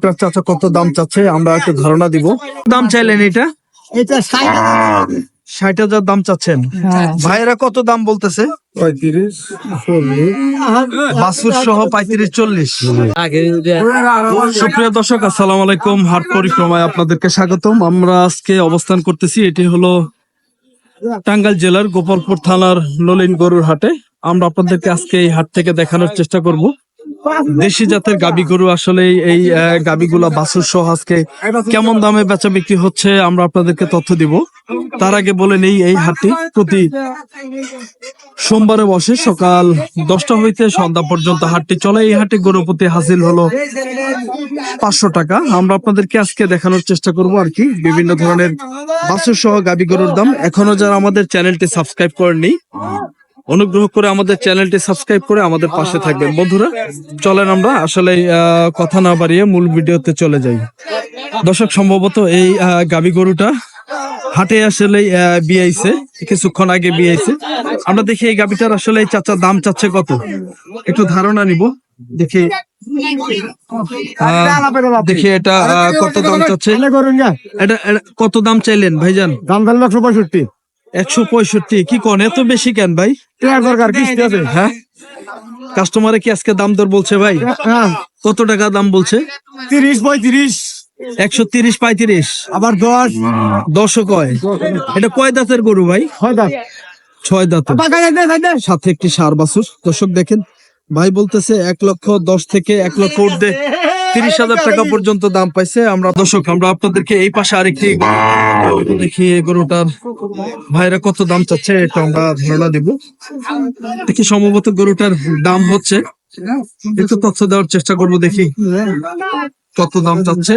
আপনার চাচা কত দাম চাচ্ছে? আমরা একটা ধারণা দিব। দাম চাইলেন এটা? এটা ষাট হাজার। দাম চাচ্ছেন। হ্যাঁ। ভাইয়েরা কত দাম বলতেছে? পঁয়ত্রিশ বাসুর সহ পঁয়ত্রিশ চল্লিশ। সুপ্রিয় দর্শক আসসালামু আলাইকুম। হাট পরিক্রমায় আপনাদেরকে স্বাগতম। আমরা আজকে অবস্থান করতেছি এটি হলো টাঙ্গাইল জেলার গোপালপুর থানার নলিন গরুর হাটে। আমরা আপনাদেরকে আজকে এই হাট থেকে দেখানোর চেষ্টা করব। দেশি জাতের গাবি গরু আসলে এই গাবিগুলা বাছুর সহ আজকে কেমন দামে বেচা বিক্রি হচ্ছে আমরা আপনাদেরকে তথ্য দিব। তার আগে বলে নেই এই হাটটি প্রতি সোমবারে বসে সকাল দশটা হইতে সন্ধ্যা পর্যন্ত হাটটি চলে। এই হাটে গরু প্রতি হাসিল হলো পাঁচশো টাকা। আমরা আপনাদেরকে আজকে দেখানোর চেষ্টা করব আর কি। বিভিন্ন ধরনের বাছুর সহ গাবি গরুর দাম। এখনও যারা আমাদের চ্যানেলটি সাবস্ক্রাইব করেননি অনুগ্রহ করে আমাদের চ্যানেলটি সাবস্ক্রাইব করে আমাদের পাশে থাকবেন। বন্ধুরা চলেন আমরা আসলে কথা না বাড়িয়ে মূল ভিডিওতে চলে যাই। দর্শক সম্ভবত এই গাবি গরুটা হাটে আসলে বিয়াইছে কিছুক্ষণ আগে বিয়াইছে। আমরা দেখি এই গাবিটার আসলে চাচার দাম চাচ্ছে কত? একটু ধারণা নিব। দেখি দেখি এটা কত দাম চাচ্ছে? এটা কত দাম চাইলেন ভাইজান? দাম তাহলে একশো পঁয়ষট্টি। একশো পঁয়ষট্টি কি কোন? এত বেশি কেন ভাই? দরকার কিস্তি আছে? হ্যাঁ? কাস্টমারে কি আজকে দাম দর বলছে ভাই? হ্যাঁ। কত টাকা দাম বলছে? তিরিশ পঁয়ত্রিশ। একশো তিরিশ পঁয়ত্রিশ। আবার দশ। দশও কয়? এটা কয় দাঁতের গরু ভাই? হয় দাম ছয় সাথে একটি সার বাছুর। দর্শক দেখেন ভাই বলতেছে এক লক্ষ দশ থেকে এক লক্ষ উর্ধে তিরিশ হাজার টাকা পর্যন্ত দাম পাইছে। আমরা দর্শক আমরা আপনাদেরকে এই পাশে আরেকটি দেখি এই গরুটার ভাইরা কত দাম চাচ্ছে এটা আমরা ধারণা দিব। দেখি সম্ভবত গরুটার দাম হচ্ছে। একটু তথ্য দেওয়ার চেষ্টা করব দেখি কত দাম চাচ্ছে।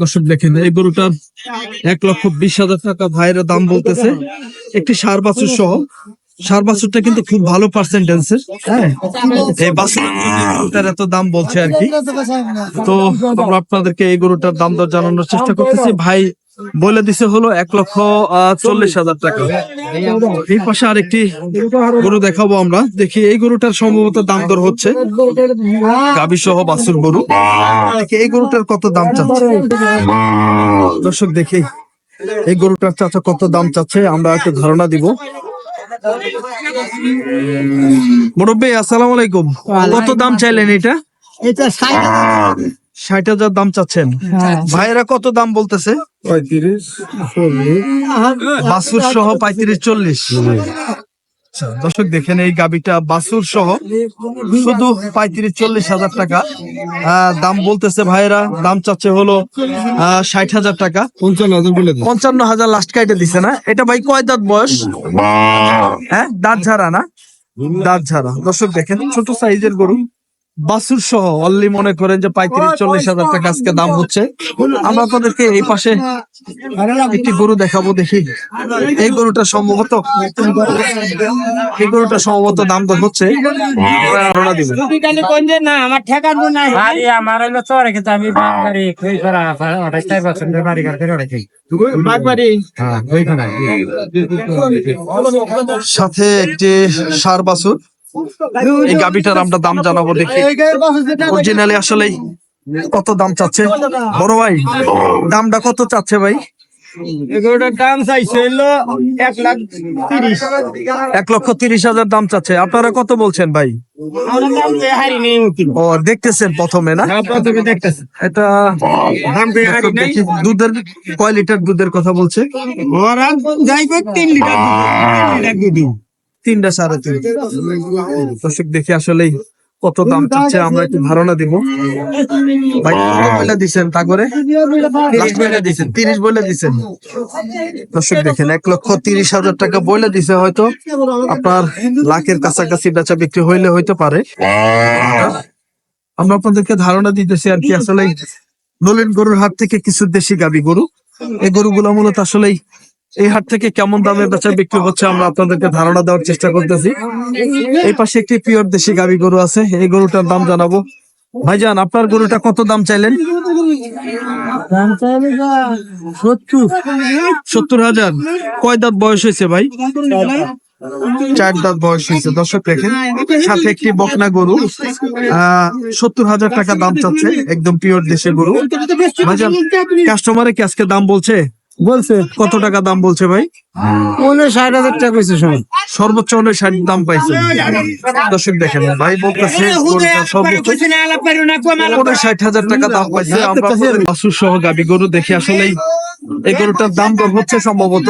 দর্শক দেখেন, এই গরুটার এক লক্ষ বিশ হাজার টাকা ভাইয়ের দাম বলতেছে। একটি সার বাছুর সহ। সার বাছুরটা কিন্তু খুব ভালো পার্সেন্টেন্সের হ্যাঁ? বাছুরটার এত দাম বলছে আর কি। তো আমরা আপনাদেরকে এই গরুটার দাম দর জানানোর চেষ্টা করতেছি। ভাই বলে দিছে হলো এক লক্ষ চল্লিশ হাজার টাকা। এই পাশে আরেকটি গরু দেখাবো আমরা। দেখি, এই গরুটার সম্ভবত দাম দর হচ্ছে। গাবি সহ বাছুর গরু। এই গরুটার কত দাম চাচ্ছে? দর্শক, দেখি। এই গরুটার চাচা কত দাম চাচ্ছে? আমরা একটু ধারণা দিব। মুরব্বী, আসসালাম আলাইকুম। কত দাম চাইলেন এটা? এটা ষাট হাজার দাম চাচ্ছেন। ভাইয়েরা কত দাম বলতেছে? পঁয়ত্রিশ চল্লিশ। বাসুর সহ পঁয়ত্রিশ চল্লিশ। আচ্ছা, দর্শক দেখেন এই গাবিটা বাসুর সহ শুধু পঁয়ত্রিশ চল্লিশ হাজার টাকা। আহ, দাম বলতেছে ভাইয়েরা দাম চাচ্ছে হলো ষাট হাজার টাকা। পঞ্চান্ন হাজার বলে পঞ্চান্ন হাজার লাস্ট কাইটে দিছে না? এটা ভাই কয় দাঁত বয়স? হ্যাঁ দাঁত ঝাড়া না? দাঁত ঝাড়া। দর্শক দেখেন ছোট সাইজের গরু। বাসুর সহ অনলি মনে করেন যে পঁয়ত্রিশ চল্লিশ হাজার টাকা আজকে দাম হচ্ছে। আমরা আপনাদেরকে এই পাশে একটি গরু দেখাবো দেখি। এই গরুটা সম্ভবত এই গরুটা সম্ভবত দাম তো হচ্ছে। ধারণা দিব না আমার ঠেকার নাই আরে আমার হলো তো রেখে আমি বাড়ি কই করা আঠাশটাই বছর বাড়ি ঘর রেখে বাগবাড়ি হ্যাঁ সাথে একটি সার বাছুর। এই গাবিটার আমরা দাম জানাব দেখি। অরিজিনালি আসলে কত দাম চাচ্ছে? বড় ভাই দামটা কত চাচ্ছে ভাই? দাম এক লক্ষ তিরিশ হাজার দাম চাচ্ছে। আপনারা কত বলছেন ভাই? ও দেখতেছেন প্রথমে না? এটা দুধের কয় লিটার দুধের কথা বলছে? তিন লিটার তিনটা সাড়ে তিন দর্শক দেখি আসলে কত দাম চাচ্ছে আমরা একটু ধারণা দিব। ভাই কত বলে দিছেন তা করে? তিরিশ বলে দিছেন। দর্শক দেখেন এক লক্ষ তিরিশ হাজার টাকা বলে দিছে হয়তো। আপনার লাখের কাছাকাছি বেচা বিক্রি হইলে হইতে পারে। আমরা আপনাদেরকে ধারণা দিতেছি আর কি আসলে নলিন গরুর হাত থেকে কিছু দেশি গাবি গরু। এই গরুগুলো মূলত আসলেই এই হাট থেকে কেমন দামে বেচা বিক্রি হচ্ছে আমরা আপনাদেরকে ধারণা দেওয়ার চেষ্টা করতেছি। এই পাশে একটি পিওর দেশি গাবি গরু আছে এই গরুটার দাম জানাব। ভাইজান আপনার গরুটা কত দাম চাইলেন? সত্তর। হাজার। কয় দাঁত বয়স হয়েছে ভাই? চার দাঁত বয়স হয়েছে। দর্শক দেখেন সাথে একটি বকনা গরু আহ সত্তর হাজার টাকা দাম চাচ্ছে একদম পিওর দেশের গরু। ভাইজান কাস্টমারে কি আজকে দাম বলছে? বলছে কত টাকা দাম বলছে ভাই? উনিশ ষাট হাজার টাকা কইছে সবাই সর্বোচ্চ হলে ষাট দাম পাইছে। দর্শক দেখেন ভাই বলতেছে সর্বোচ্চ ষাট হাজার টাকা দাম পাইছে আমরা বাসুর সহ গাবি গরু দেখে আসলে এই গরুটার দাম দর হচ্ছে সম্ভবত।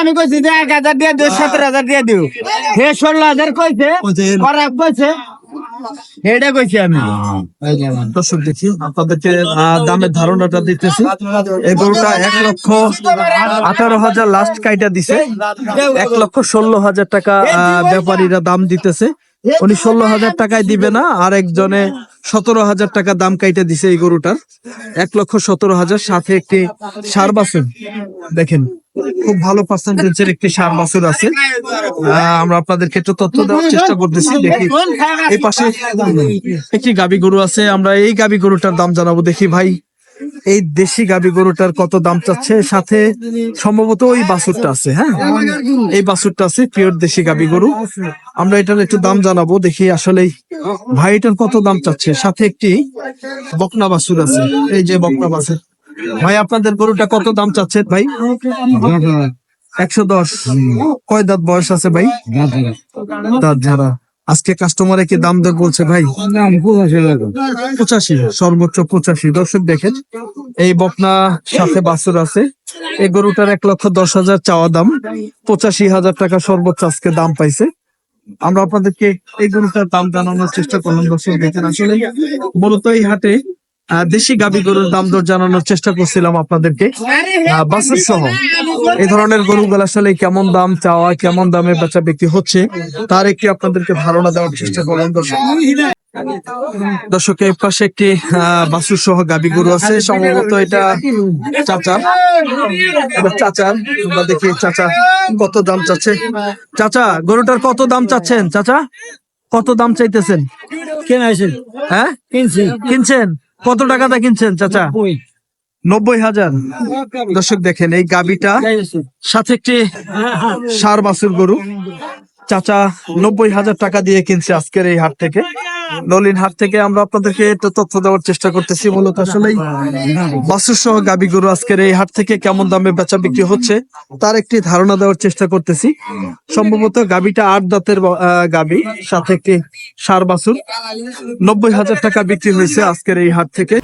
আমি কইছি এক হাজার দিয়ে দিও সতেরো হাজার দিয়ে দিও। হে ষোলো হাজার কইছে কইছে। এটা কইছি আমি। দর্শক দেখি, আপনাদেরকে দামের ধারণাটা দিতেছি। এই গরুটা এক লক্ষ আঠারো হাজার লাস্ট কাইটা দিছে। এক লক্ষ ষোলো হাজার টাকা ব্যাপারীরা দাম দিতেছে। উনি ষোলো হাজার টাকায় দিবে না, আর একজনে সতেরো হাজার টাকা দাম কাইটা দিছে এই গরুটার। এক লক্ষ সতেরো হাজার সাথে একটি সার বাছুর দেখেন খুব ভালো পার্সেন্টেজের একটি সার বাছুর আছে। আমরা আপনাদেরকে একটু তথ্য দেওয়ার চেষ্টা করতেছি, দেখি। এই পাশে একটি গাবি গরু আছে, আমরা এই গাবি গরুটার দাম জানাব, দেখি ভাই। এই দেশি গাবি গরুটার কত দাম চাচ্ছে? সাথে সম্ভবত ওই বাছুরটা আছে হ্যাঁ? এই বাছুরটা আছে পিওর দেশি গাবি গরু। আমরা এটার একটু দাম জানাব, দেখি আসলে ভাই এটার কত দাম চাচ্ছে? সাথে একটি বকনা বাছুর আছে, এই যে বকনা বাছুর। ভাই, আপনাদের গরুটা কত দাম চাচ্ছে ভাই? একশো দশ। কয় দাঁত বয়স আছে ভাই? দাঁত ঝাড়া। আজকে কাস্টমারে কি দাম দর বলছে ভাই? পঁচাশি, সর্বোচ্চ পঁচাশি। দর্শক দেখেন, এই বকনা সাথে বাছুর আছে। এই গরুটার এক লক্ষ দশ হাজার চাওয়া দাম। পঁচাশি হাজার টাকা সর্বোচ্চ আজকে দাম পাইছে। আমরা আপনাদেরকে এই গরুটার দাম জানানোর চেষ্টা করলাম। দর্শক দেখেন, আসলে মূলত এই হাটে দেশি গাবি গরুর দাম দর জানানোর চেষ্টা করছিলাম আপনাদেরকে। বাছুর সহ। এই ধরনের গরুগুলো আসলে কেমন দাম চাওয়া কেমন দামে বেচা বিক্রি হচ্ছে তার একটি আপনাদেরকে ধারণা দেওয়ার চেষ্টা করলাম দর্শক। দর্শকের পাশে একটি বাছুর সহ গাবি গরু আছে। সম্ভবত এটা চাচা চাচার। আমরা দেখি চাচা কত দাম চাচ্ছে। চাচা গরুটার কত দাম চাচ্ছেন? চাচা কত দাম চাইতেছেন? কেনা হ্যাঁ? কিনছি। কিনছেন? কত টাকা দা কিনছেন চাচা? নব্বই। হাজার। দর্শক দেখেন এই গাবিটা সাথে একটি সার বাছুর গরু। চাচা নব্বই হাজার টাকা দিয়ে কিনছে আজকের এই হাট থেকে। নলিন হাট থেকে আমরা আপনাদেরকে তথ্য দেওয়ার চেষ্টা করতেছি। মূলত আসলে বাসুর সহ গাবি গরু আজকের এই হাট থেকে কেমন দামে বেচা বিক্রি হচ্ছে, তার একটি ধারণা দেওয়ার চেষ্টা করতেছি। সম্ভবত গাবিটা আট দাঁতের গাবি, সাথে একটি সার বাছুর। নব্বই হাজার টাকা বিক্রি হয়েছে আজকের এই হাট থেকে।